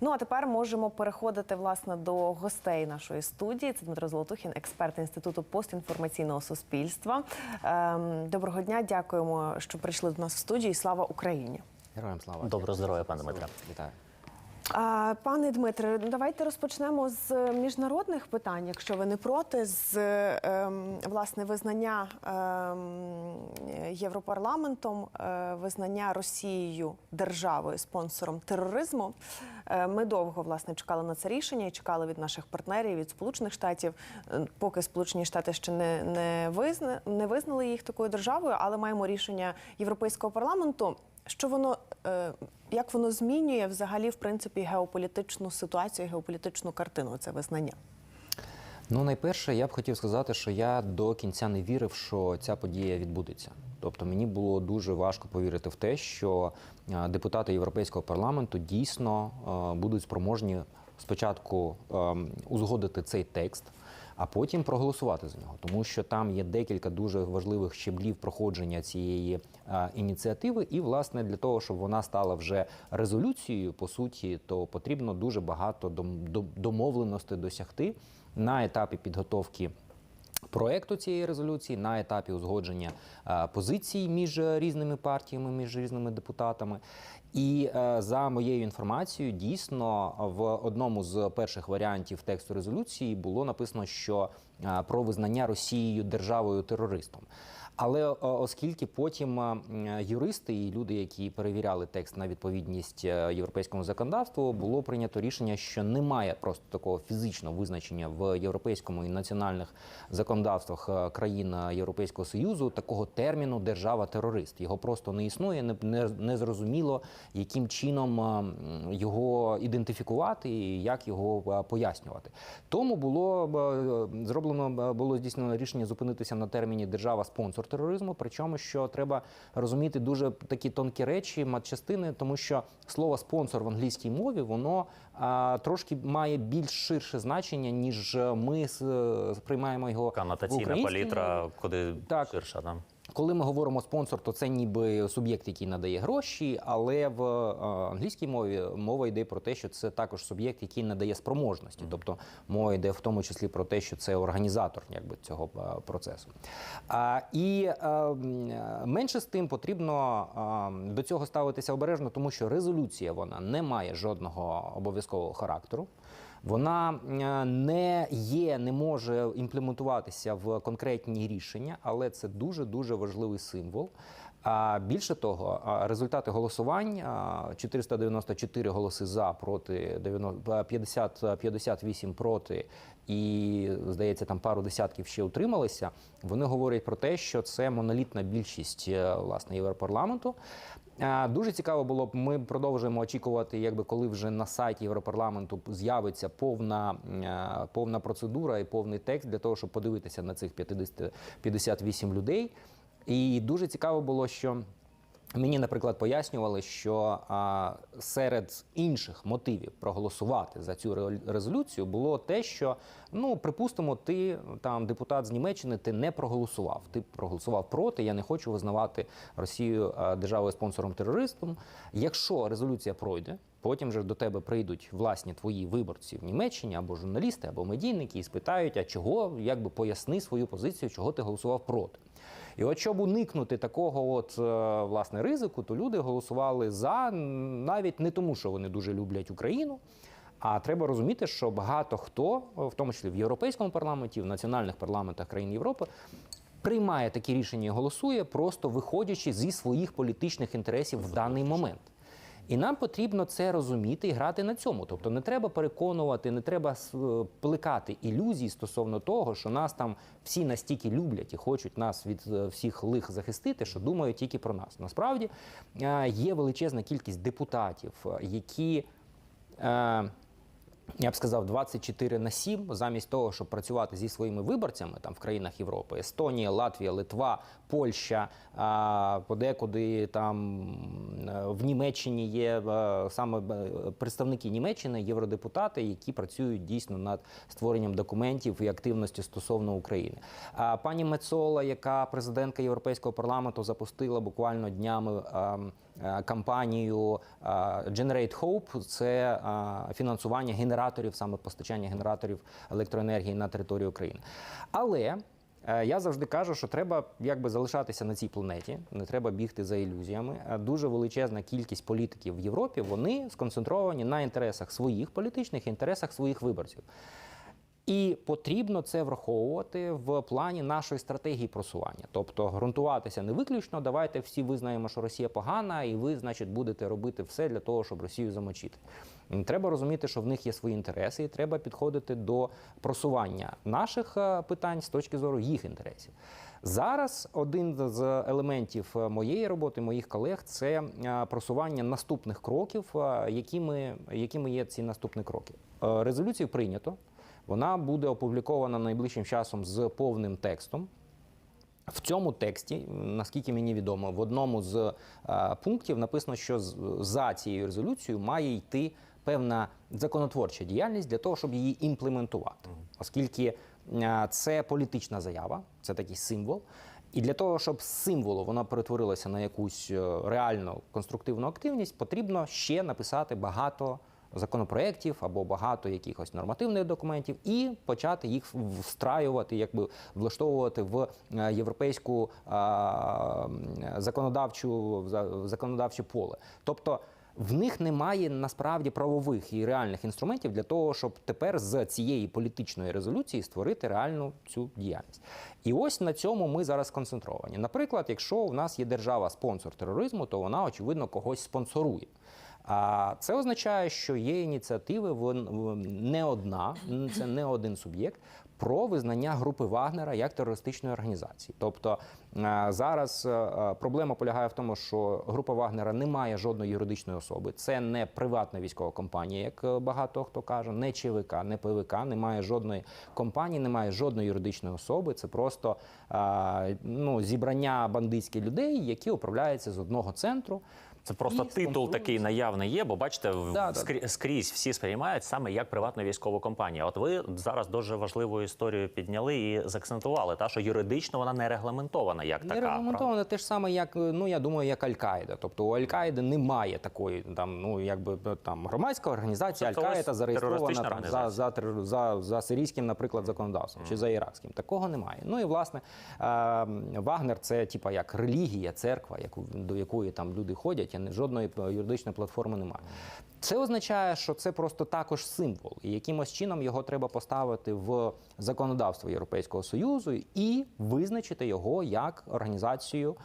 Ну а тепер можемо переходити власне до гостей нашої студії. Це Дмитро Золотухін, експерт інституту постінформаційного суспільства. Ем, Доброго дня, дякуємо, що прийшли до нас в студію. Слава Україні! Героям слава. Доброго здоров'я, пане Дмитро. Вітаю. Пане Дмитре, ну, давайте розпочнемо з міжнародних питань, якщо ви не проти, з ем, власне визнання ем, Європарламентом, е, визнання Росією державою спонсором тероризму. Е, ми довго власне чекали на це рішення і чекали від наших партнерів від Сполучених Штатів. Е, Поки Сполучені Штати ще не, не, визна, не визнали їх такою державою, але маємо рішення Європейського парламенту. Що воно е, як воно змінює взагалі в принципі геополітичну ситуацію, геополітичну картину? Це визнання? Ну, найперше, я б хотів сказати, що я до кінця не вірив, що ця подія відбудеться. Тобто мені було дуже важко повірити в те, що е, депутати Європейського парламенту дійсно е, будуть спроможні спочатку е, узгодити цей текст, а потім проголосувати за нього, тому що там є декілька дуже важливих щеблів проходження цієї е, ініціативи. І, власне, для того, щоб вона стала вже резолюцією, по суті, то потрібно дуже багато дом- дом- домовленостей досягти на етапі підготовки. Проекту цієї резолюції на етапі узгодження позицій між різними партіями, між різними депутатами. І е, за моєю інформацією, дійсно в одному з перших варіантів тексту резолюції було написано, що е, про визнання Росією державою терористом. Але оскільки потім юристи і люди, які перевіряли текст на відповідність е, європейському законодавству, було прийнято рішення, що немає просто такого фізичного визначення в європейському і національних законодавствах е, країн е, Європейського союзу такого терміну держава-терорист. Його просто не існує, не, не, зрозуміло, яким чином його ідентифікувати і як його пояснювати. Тому було зроблено було здійснено рішення зупинитися на терміні держава-спонсор тероризму. Причому що треба розуміти дуже такі тонкі речі, матчастини, тому що слово спонсор в англійській мові воно а, трошки має більш ширше значення, ніж ми сприймаємо його канатаційна палітра, куди Так. ширша. Да? Коли ми говоримо спонсор, то це ніби суб'єкт, який надає гроші, але в е, англійській мові мова йде про те, що це також суб'єкт, який надає спроможності. Тобто мова йде в тому числі про те, що це організатор якби, цього е, процесу. А, і е, менше з тим потрібно до цього ставитися обережно, тому що резолюція вона не має жодного обов'язкового характеру. Вона е, не є, не може імплементуватися в конкретні рішення, але це дуже дуже важливий символ. А більше того, результати голосувань 494 голоси за проти 50, 58 проти, і здається, там пару десятків ще утрималися. Вони говорять про те, що це монолітна більшість е, власне Європарламенту. Дуже цікаво було б. Ми продовжуємо очікувати, якби коли вже на сайті Європарламенту з'явиться повна, е, повна процедура і повний текст для того, щоб подивитися на цих 50, 58 людей. І дуже цікаво було, що. Мені, наприклад, пояснювали, що серед інших мотивів проголосувати за цю ре- резолюцію було те, що ну припустимо, ти там депутат з Німеччини, ти не проголосував. Ти проголосував проти. Я не хочу визнавати Росію державою спонсором терористом. Якщо резолюція пройде. Потім же до тебе прийдуть власні твої виборці в Німеччині або журналісти, або медійники і спитають, а чого, якби поясни свою позицію, чого ти голосував проти. І от щоб уникнути такого от е, власне ризику, то люди голосували за навіть не тому, що вони дуже люблять Україну. А треба розуміти, що багато хто, в тому числі в європейському парламенті, в національних парламентах країн Європи, приймає такі рішення і голосує, просто виходячи зі своїх політичних інтересів в даний момент. І нам потрібно це розуміти і грати на цьому. Тобто не треба переконувати, не треба е, плекати ілюзій стосовно того, що нас там всі настільки люблять і хочуть нас від е, всіх лих захистити, що думають тільки про нас. Насправді е, є величезна кількість депутатів, які. Я б сказав, 24 на 7, замість того, щоб працювати зі своїми виборцями там в країнах Європи, Естонія, Латвія, Литва, Польща, а, подекуди там в Німеччині є е, саме е, представники Німеччини, євродепутати, які працюють дійсно над створенням документів і активності стосовно України. А пані Мецола, яка президентка Європейського парламенту, запустила буквально днями ем, кампанію е, Generate Hope, це е, фінансування генераторів, саме постачання генераторів електроенергії на територію України. Але Е, Я завжди кажу, що треба якби залишатися на цій планеті, не треба бігти за ілюзіями. Е, Дуже величезна кількість політиків в Європі вони сконцентровані на інтересах своїх політичних інтересах своїх виборців. І потрібно це враховувати в плані нашої стратегії просування. Тобто ґрунтуватися не виключно. Давайте всі визнаємо, що Росія погана, і ви, значить, будете робити все для того, щоб Росію замочити. Треба розуміти, що в них є свої інтереси, і треба підходити до просування наших е, питань з точки зору їх інтересів. Зараз один з елементів е, моєї роботи, моїх колег, це е, просування наступних кроків, якими, якими є ці наступні кроки. Резолюцію прийнято. Вона буде опублікована найближчим часом з повним текстом. В цьому тексті, наскільки мені відомо, в одному з е, пунктів написано, що за цією резолюцією має йти певна законотворча діяльність для того, щоб її імплементувати, оскільки е, це політична заява, це такий символ. І для того, щоб з символу воно перетворилося на якусь е, реальну конструктивну активність, потрібно ще написати багато законопроєктів або багато якихось нормативних документів і почати їх встраювати, якби влаштовувати в е, європейську е, законодавчу законодавче поле. Тобто в них немає насправді правових і реальних інструментів для того, щоб тепер з цієї політичної резолюції створити реальну цю діяльність. І ось на цьому ми зараз сконцентровані. Наприклад, якщо в нас є держава спонсор тероризму, то вона очевидно когось спонсорує. А це означає, що є ініціативи не одна, це не один суб'єкт. Про визнання групи Вагнера як терористичної організації. Тобто е, зараз е, е, проблема полягає в тому, що група Вагнера не має жодної юридичної особи. Це не приватна військова компанія, як багато хто каже, не ЧВК, не ПВК, немає жодної компанії, немає жодної юридичної особи. Це просто ну, зібрання бандитських людей, які управляються з одного центру. Це просто І титул такий наявний є, бо бачите, Да, да. скрізь всі сприймають саме як приватну військову компанію. От ви зараз дуже важливу історію підняли і заакцентували, та що юридично вона не регламентована як Не така. регламентовано те ж саме, як ну я думаю, як Аль-Каїда. Тобто у Аль-Каїди немає такої там, ну якби там громадська організація Тобто Аль-Каїда зареєстрована там, за, за, за, за сирійським, наприклад, законодавством чи за іракським. Такого немає. Ну і власне е, Вагнер це типа як релігія, церква, яку до якої там люди ходять, не жодної юридичної платформи немає. Це означає, що це просто також символ, і якимось чином його треба поставити в законодавство Європейського союзу і визначити його як організацію,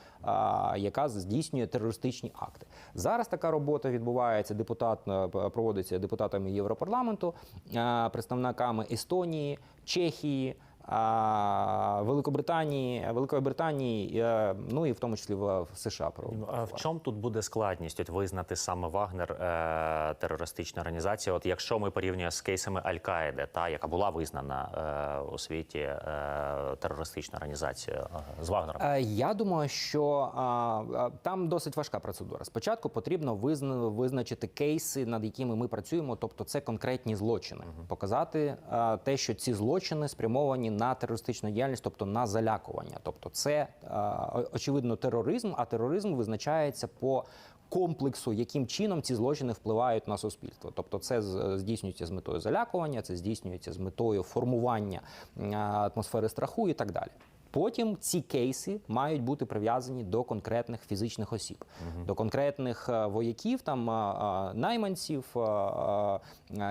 яка здійснює терористичні акти. Зараз така робота відбувається. Депутат е, проводиться депутатами Європарламенту, е, представниками Естонії, Чехії. Великобританії, Великої Британії, е, ну і в тому числі в США про А в чому тут буде складність от визнати саме Вагнер е, терористична організація? От якщо ми порівнюємо з кейсами Аль-Каїди, та яка була визнана е, у світі е, терористична організація е, з Вагнером? Е, Я думаю, що а, там досить важка процедура. Спочатку потрібно визна- визначити кейси, над якими ми працюємо, тобто це конкретні злочини, показати а, те, що ці злочини спрямовані на терористичну діяльність, тобто на залякування. Тобто, це очевидно тероризм, а тероризм визначається по. Комплексу, яким чином ці злочини впливають на суспільство, тобто це здійснюється з метою залякування, це здійснюється з метою формування атмосфери страху і так далі. Потім ці кейси мають бути прив'язані до конкретних фізичних осіб, до конкретних е, вояків, там е, е, найманців,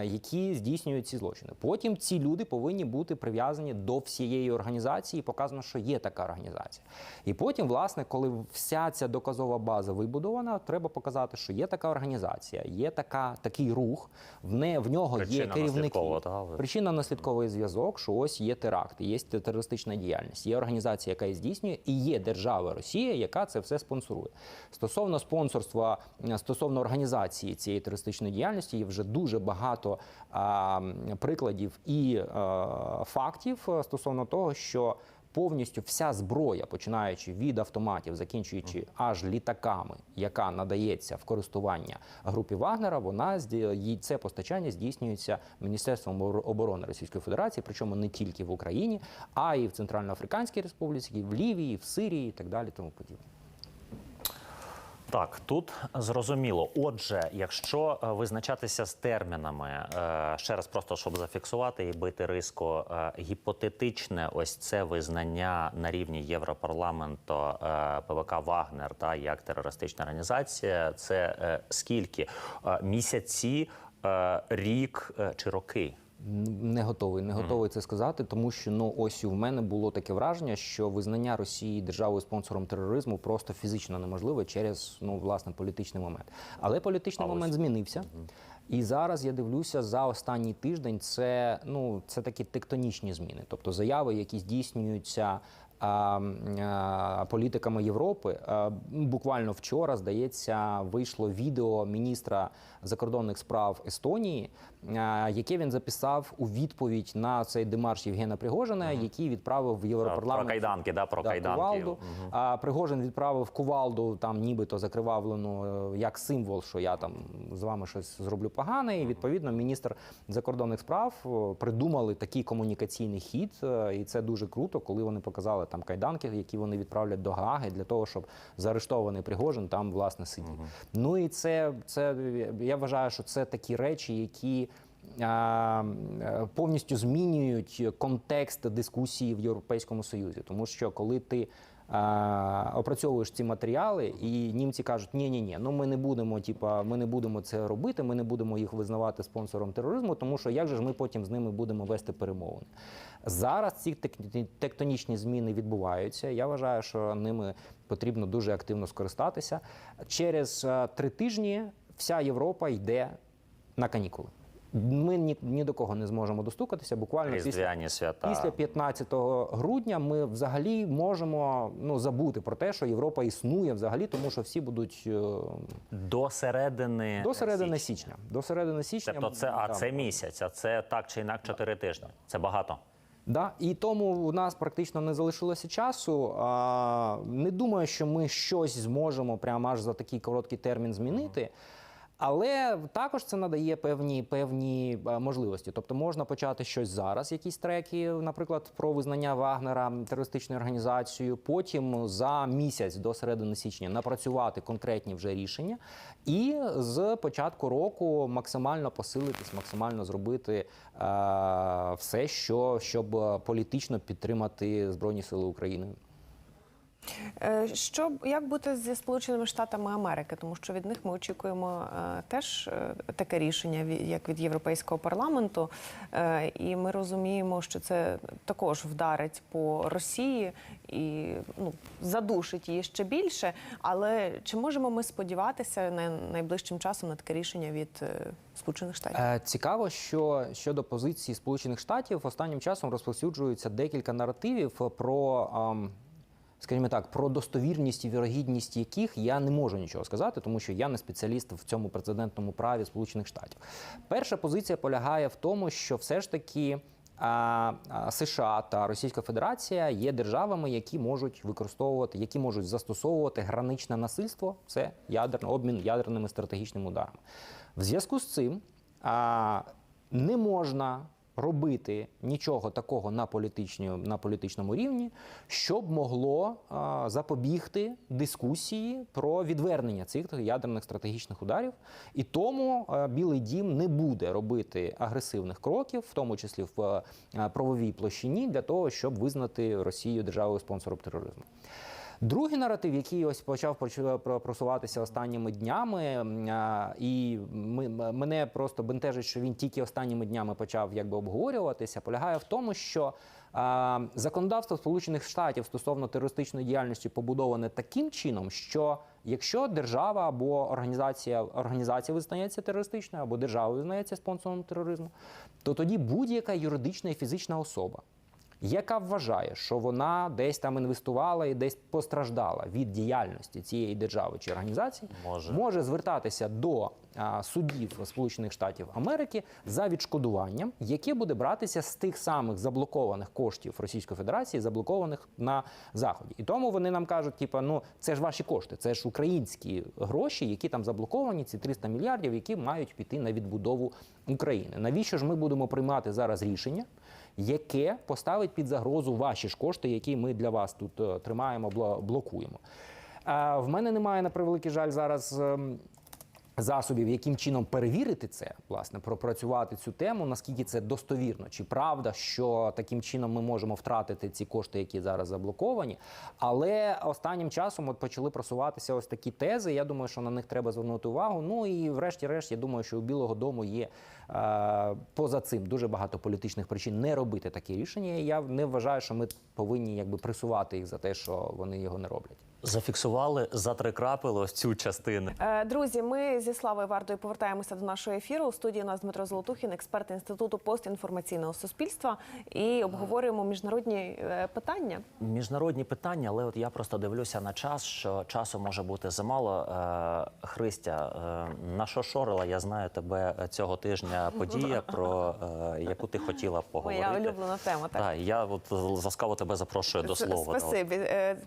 які здійснюють ці злочини. Потім ці люди повинні бути прив'язані до всієї організації. і Показано, що є така організація. І потім, власне, коли вся ця доказова база вибудована, треба показати, що є така організація, є така такий рух, в не в нього є керівники. наслідкова, та, ви- Причинно-наслідковий зв'язок, що ось є теракт, є терористична діяльність, є організація, яка її здійснює, і є держава Росія, яка це все спонсорує. Стосовно спонсорства, е, стосовно організації цієї терористичної діяльності, є вже дуже багато а, прикладів і а, фактів е, стосовно того, що повністю вся зброя, починаючи від автоматів, закінчуючи аж літаками, яка надається в користування групі Вагнера, вона це постачання здійснюється Міністерством обор- оборони Російської Федерації, причому не тільки в Україні, а і в Центральноафриканській Республіці, і в Лівії, і в Сирії, і так далі, тому подібне. Так, тут зрозуміло. Отже, якщо е, визначатися з термінами, е, ще раз просто щоб зафіксувати і бити риску, е, гіпотетичне ось це визнання на рівні Європарламенту ПВК Вагнер та як терористична організація, це скільки місяці, рік чи роки? Не готовий, не готовий це сказати, тому що ну ось у мене було таке враження, що визнання Росії державою спонсором тероризму просто фізично неможливе через ну власне політичний момент. Але політичний А ось. момент змінився. І зараз я дивлюся за останній тиждень. Це ну це такі тектонічні зміни, тобто заяви, які здійснюються. Політиками Європи буквально вчора здається вийшло відео міністра закордонних справ Естонії, яке він записав у відповідь на цей демарш Євгена Пригожина, який відправив в Про кайданки, да, про да, кайданки. кувалду. А Пригожин відправив кувалду, там нібито закривавлену е, як символ, що я там з вами щось зроблю погане. І відповідно міністр закордонних справ е, придумали такий комунікаційний хід, е, і це дуже круто, коли вони показали там кайданки, які вони відправлять до Гааги для того, щоб заарештований Пригожин там власне сидів. Ну і це, це я вважаю, що це такі речі, які. Е, Повністю змінюють контекст дискусії в Європейському Союзі, тому що коли ти опрацьовуєш ці матеріали, і німці кажуть, ні, ні, ні, ну ми не будемо, типа, ми не будемо це робити, ми не будемо їх визнавати спонсором тероризму, тому що як же ж ми потім з ними будемо вести перемовини. Зараз ці тек- тектонічні зміни відбуваються. Я вважаю, що ними потрібно дуже активно скористатися. Через е, три тижні вся Європа йде на канікули. Ми ні, ні до кого не зможемо достукатися. Буквально після свята. Після 15 грудня ми взагалі можемо ну забути про те, що Європа існує взагалі, тому що всі будуть е, До середини до середини січня. До середини січня. Тобто це, а да. це місяць, а це так чи інакше чотири тижні. Це багато. Да, і тому у нас практично не залишилося часу. А, не думаю, що ми щось зможемо прямо аж за такий короткий термін змінити. Але також це надає певні певні е, можливості. Тобто можна почати щось зараз, якісь треки, наприклад, про визнання Вагнера терористичною організацією. Потім за місяць до середини січня напрацювати конкретні вже рішення, і з початку року максимально посилитись, максимально зробити е, все, що щоб е, політично підтримати Збройні Сили України. Е, Що як бути зі Сполученими Штатами Америки, тому що від них ми очікуємо е, теж е, таке рішення, як від Європейського парламенту, і ми розуміємо, що це також вдарить по Росії і ну задушить її ще більше. Але чи можемо ми сподіватися на найближчим часом на таке рішення від Сполучених Штатів? Цікаво, що щодо позиції Сполучених Штатів останнім часом розповсюджується декілька наративів про. Скажімо так, про достовірність і вірогідність яких я не можу нічого сказати, тому що я не спеціаліст в цьому прецедентному праві Сполучених Штатів. Перша позиція полягає в тому, що все ж таки США та Російська Федерація є державами, які можуть використовувати, які можуть застосовувати граничне насильство. Це ядерний обмін ядерними стратегічними ударами. В зв'язку з цим не можна робити нічого такого на, на політичному рівні, щоб могло а, запобігти дискусії про відвернення цих ядерних стратегічних ударів. І тому а, Білий Дім не буде робити агресивних кроків, в тому числі в а, правовій площині, для того, щоб визнати Росію державою спонсором тероризму. Другий наратив, який ось почав просуватися останніми днями, і мене просто бентежить, що він тільки останніми днями почав якби обговорюватися, полягає в тому, що законодавство Сполучених Штатів стосовно терористичної діяльності побудоване таким чином, що якщо держава або організація організація визнається терористичною, або держава визнається спонсором тероризму, то тоді будь-яка юридична і фізична особа яка вважає, що вона десь там інвестувала і десь постраждала від діяльності цієї держави чи організації, Може. може звертатися до а, судів Сполучених Штатів Америки за відшкодуванням, яке буде братися з тих самих заблокованих коштів Російської Федерації, заблокованих на заході. І тому вони нам кажуть, типа, ну це ж ваші кошти, це ж українські гроші, які там заблоковані, ці 300 мільярдів, які мають піти на відбудову України. Навіщо ж ми будемо приймати зараз рішення? Яке поставить під загрозу ваші ж кошти, які ми для вас тут е, тримаємо, блокуємо. Е, В мене немає на превеликий жаль зараз. Засобів, яким чином перевірити це, власне, пропрацювати цю тему, наскільки це достовірно, чи правда, що таким чином ми можемо втратити ці кошти, які зараз заблоковані. Але останнім часом от почали просуватися ось такі тези. Я думаю, що на них треба звернути увагу. Ну і врешті-решт, я думаю, що у Білого Дому є е, поза цим дуже багато політичних причин не робити такі рішення. Я не вважаю, що ми повинні якби присувати їх за те, що вони його не роблять. Зафіксували, затрикрапили ось цю частину. Е, Друзі, ми зі Славою Вардою повертаємося до нашого ефіру. У студії у нас Дмитро Золотухін, експерт інституту постінформаційного суспільства, і обговорюємо міжнародні е, питання. Міжнародні питання, але от я просто дивлюся на час, що часу може бути замало. Е, Христя, нашошорила, я знаю тебе цього тижня подія, про яку ти хотіла поговорити. Моя улюблена тема. Так. Так, я от ласкаво тебе запрошую до слова. Спасибі.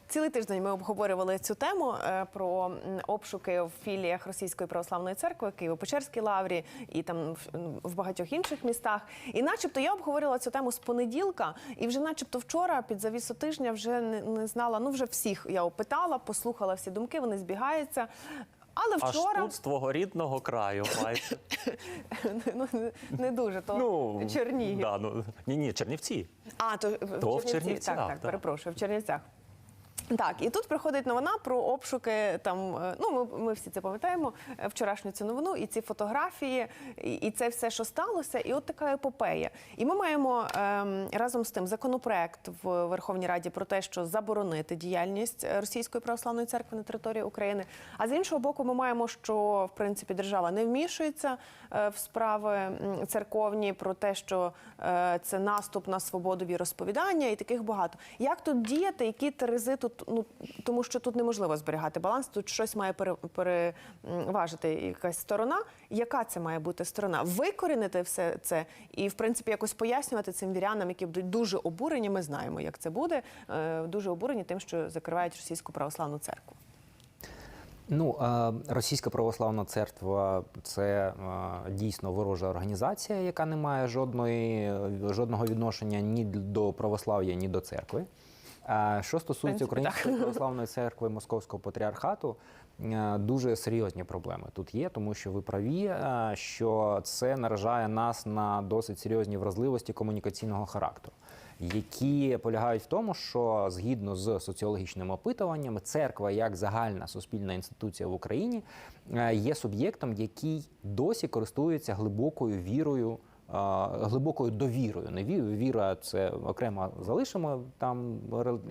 Цілий тиждень ми обговорювали цю тему е, про обшуки в філіях Російської православної церкви, Києво-Печерській лаврі і там в- в багатьох інших містах. І, начебто, я обговорювала цю тему з понеділка, і вже, начебто, вчора під завісу тижня вже не, знала. Ну вже всіх я опитала, послухала всі думки, вони збігаються. Але Аж вчора тут з твого рідного краю майже. ну, не- дуже то Чернігів. Да, ну, ні, ні, Чернівці. А, то, То в Чернівцях, Так, так, так. перепрошую, в Чернівцях. Так, і тут приходить новина про обшуки. Там е, ну ми, ми всі це пам'ятаємо. е, Вчорашню цю новину, і ці фотографії, і, і це все, що сталося, і от така епопея. І ми маємо ем, разом з тим законопроект в Верховній Раді про те, що заборонити діяльність Російської православної церкви на території України. А з іншого боку, ми маємо, що в принципі держава не вмішується е, в справи церковні, про те, що е, це наступ на свободу віросповідання, і таких багато. Як тут діяти? Які терези тут? Ну тому що тут неможливо зберігати баланс. Тут щось має переважити якась сторона. Яка це має бути сторона? Викорінити все це і в принципі якось пояснювати цим вірянам, які будуть дуже обурені. Ми знаємо, як це буде. е, Дуже обурені тим, що закривають російську православну церкву. Ну, Російська православна церква це дійсно ворожа організація, яка не має жодної, жодного відношення ні до православ'я, ні до церкви. Що стосується Української православної церкви Московського патріархату, е, дуже серйозні проблеми тут є, тому що ви праві, е, що це наражає нас на досить серйозні вразливості комунікаційного характеру які полягають в тому, що згідно з соціологічними опитуваннями, церква як загальна суспільна інституція в Україні е, є суб'єктом, який досі користується глибокою вірою. Глибокою довірою. Не віра це окремо залишимо там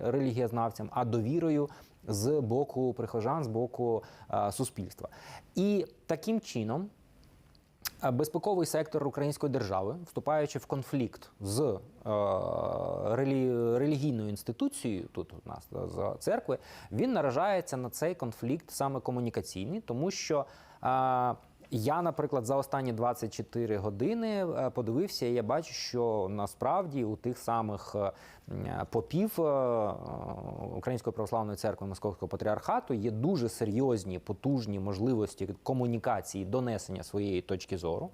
релігієзнавцям, а довірою з боку прихожан, з боку суспільства. І таким чином Безпековий сектор української держави, вступаючи в конфлікт з е, релі- релігійною інституцією, тут у нас е, з церкви, він наражається на цей конфлікт саме комунікаційний, тому що. е, я, наприклад, за останні 24 години е, подивився, і я бачу, що насправді у тих самих е, попів е, Української православної церкви Московського патріархату є дуже серйозні, потужні можливості комунікації, донесення своєї точки зору.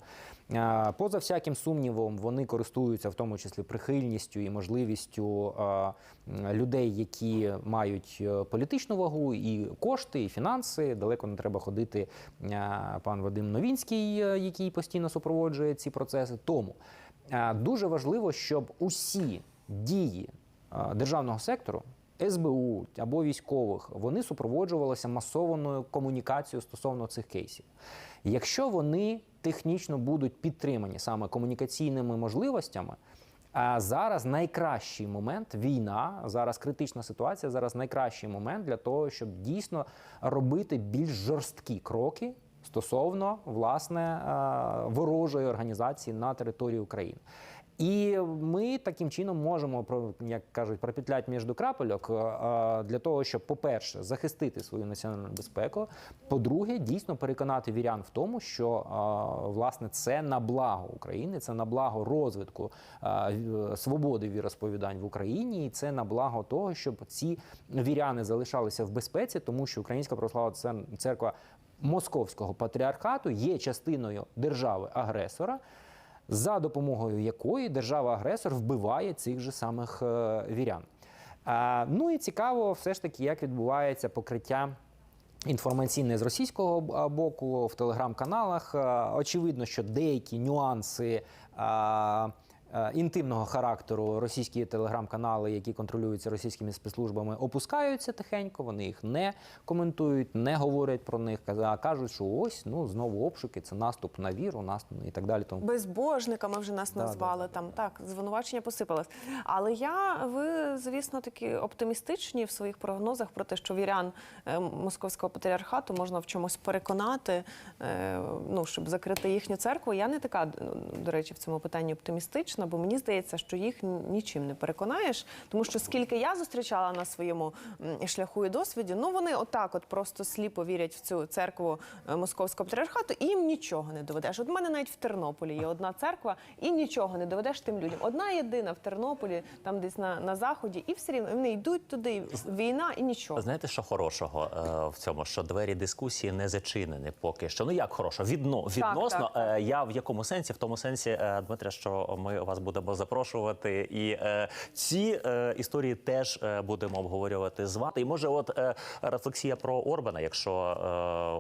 Поза всяким сумнівом, вони користуються в тому числі прихильністю і можливістю людей, які мають е, політичну вагу, і кошти, і фінанси. Далеко не треба ходити. е, Пан Вадим Новінський, е, який постійно супроводжує ці процеси. Тому дуже важливо, щоб усі дії державного сектору. СБУ або військових вони супроводжувалися масованою комунікацією стосовно цих кейсів. Якщо вони технічно будуть підтримані саме комунікаційними можливостями, а зараз найкращий момент війна, зараз критична ситуація, зараз найкращий момент для того, щоб дійсно робити більш жорсткі кроки стосовно власне е, ворожої організації на території України. І ми таким чином можемо як кажуть, пропетлять між крапельок е, е, для того, щоб, по-перше, захистити свою національну безпеку. По-друге, дійсно переконати вірян в тому, що е, власне це на благо України, це на благо розвитку свободи віросповідань в Україні, і це на благо того, щоб ці віряни залишалися в безпеці, тому що Українська православна Цер- церква Московського патріархату є частиною держави-агресора за допомогою якої держава-агресор вбиває цих же самих е, вірян. Ну і цікаво, все ж таки, як відбувається покриття. Інформаційне з російського боку в телеграм-каналах. Очевидно, що деякі нюанси інтимного характеру російські телеграм-канали, які контролюються російськими спецслужбами, опускаються тихенько. Вони їх не коментують, не говорять про них, а кажуть, що ось ну знову обшуки, це наступ на віру, наступ і так далі. Тому Безбожниками вже нас Да, назвали там. Так, звинувачення посипалось. Але я, ви, звісно, такі оптимістичні в своїх прогнозах про те, що вірян е, московського патріархату можна в чомусь переконати, е, ну щоб закрити їхню церкву. Я не така, до речі, в цьому питанні оптимістична, бо мені здається, що їх нічим не переконаєш, тому що скільки я зустрічала на своєму шляху і досвіді, ну вони отак, от просто сліпо вірять в цю церкву е, московського патріархату, і їм нічого не доведеш. От в мене навіть в Тернополі є одна церква, і нічого не доведеш тим людям. Одна єдина в Тернополі, там десь на, на заході, і все рівно вони йдуть туди, війна і нічого. Знаєте, що хорошого е, в цьому? Що двері дискусії не зачинені поки що. Ну як хорошо? Відно, відносно. так, так. Е, я в якому сенсі? В тому сенсі, е, Дмитре, що ми вас будемо запрошувати, і е, ці е, історії теж е, будемо обговорювати з вами. І може, от е, рефлексія про Орбана, якщо,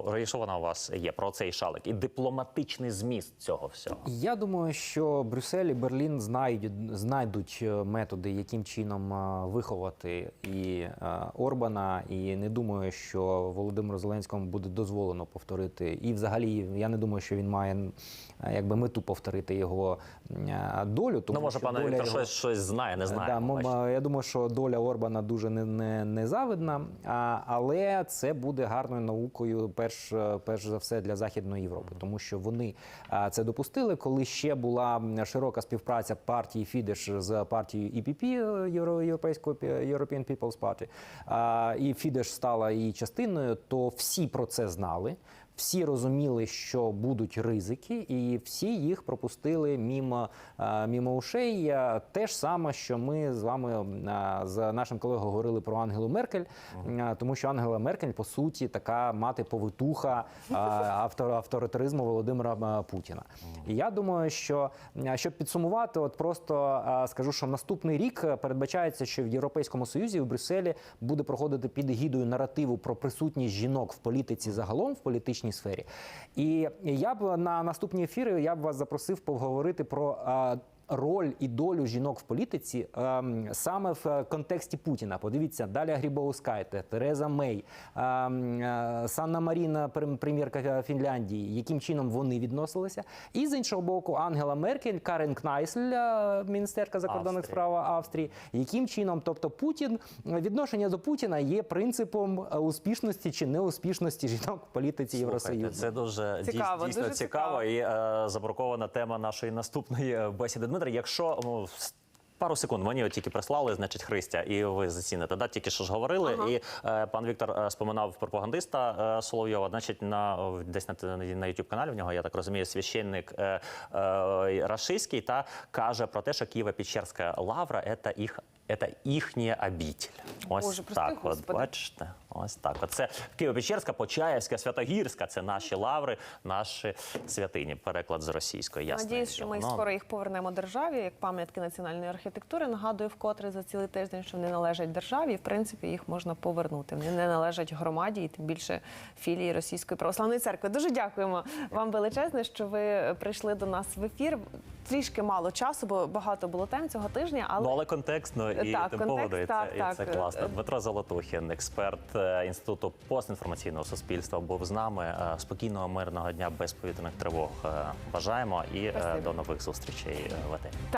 е, вона у вас є, про цей шалик, і дипломатичний зміст цього всього. Я думаю, що Брюссель і Берлін знайдуть, знайдуть е, методи, яким чином е, виховати і е, Орбана. І не думаю, що Володимиру Зеленському буде дозволено повторити. І взагалі я не думаю, що він має якби мету повторити його е, долю. Тому ну, може, що пане Віктор його- щось, щось знає, не знає. Да, м- я думаю, що доля Орбана дуже не, не, незавидна, а, але це буде гарною наукою, перш, е, перш за все для Західної Європи, тому що вони а, це допустили, коли ще була широка співпраця партії Фідеш з партією ІПП, е, Євро, European People's Party, і Фідеш стала її частиною, то всі про це знали. Всі розуміли, що будуть ризики, і всі їх пропустили мімо, е, мімо ушей. Те ж саме, що ми з вами е, з нашим колегою говорили про Ангелу Меркель, е, тому що Ангела Меркель, по суті, така мати повитуха е, авто- авторитаризму Володимира Путіна. І я думаю, що щоб підсумувати, от просто скажу, що наступний рік передбачається, що в Європейському Союзі в Брюсселі буде проходити під егідою наративу про присутність жінок в політиці загалом в політичній сфері. І я б на наступні ефіри я б вас запросив поговорити про. Е, Роль і долю жінок в політиці ем, саме в е, контексті Путіна. Подивіться, Даля Грібоускайте, Тереза Мей, ем, е, Санна Маріна, прем- прем'єрка Фінляндії, яким чином вони відносилися. І з іншого боку, Ангела Меркель, Карен Кнайсль, е, міністерка закордонних справ Австрії. Яким чином, тобто Путін відношення до Путіна є принципом е, успішності чи неуспішності жінок в політиці Євросоюзу. це дуже Цікаво, дійсно дуже цікаво, цікаво. і е, забрукована тема нашої наступної е, бесіди. Дмитро, якщо ну, Пару секунд мені от тільки прислали, значить, Христя, і ви заціните. Да, тільки що ж говорили, Ага. і е, пан Віктор е, споминав пропагандиста е, Соловйова. Значить, на десь на, на youtube каналі в нього, я так розумію, священник е, е, рашистський та каже про те, що Києво-Печерська лавра це їх. Це їхня обитель. Ось Боже, так, от Господи. бачите, ось так. От це Києво-Печерська, Почаївська, Святогірська. Це наші лаври, наші святині. Переклад з російської. Ясно. Надіюсь, що ми Ну, скоро їх повернемо державі як пам'ятки національної архітектури. Нагадую вкотре за цілий тиждень, що вони належать державі. і, В принципі, їх можна повернути. Вони не належать громаді і тим більше філії Російської православної церкви. Дуже дякуємо вам величезне, що ви прийшли до нас в ефір. Трішки мало часу, бо багато було тем цього тижня. Але Ну, але контекстно і Так, тим поводу, і так, це, і так. це класно. Дмитро Золотухін, експерт е, інституту постінформаційного суспільства, був з нами. Е, Спокійного мирного дня без повітряних тривог. е, Бажаємо і Спасибо. до нових зустрічей в етері.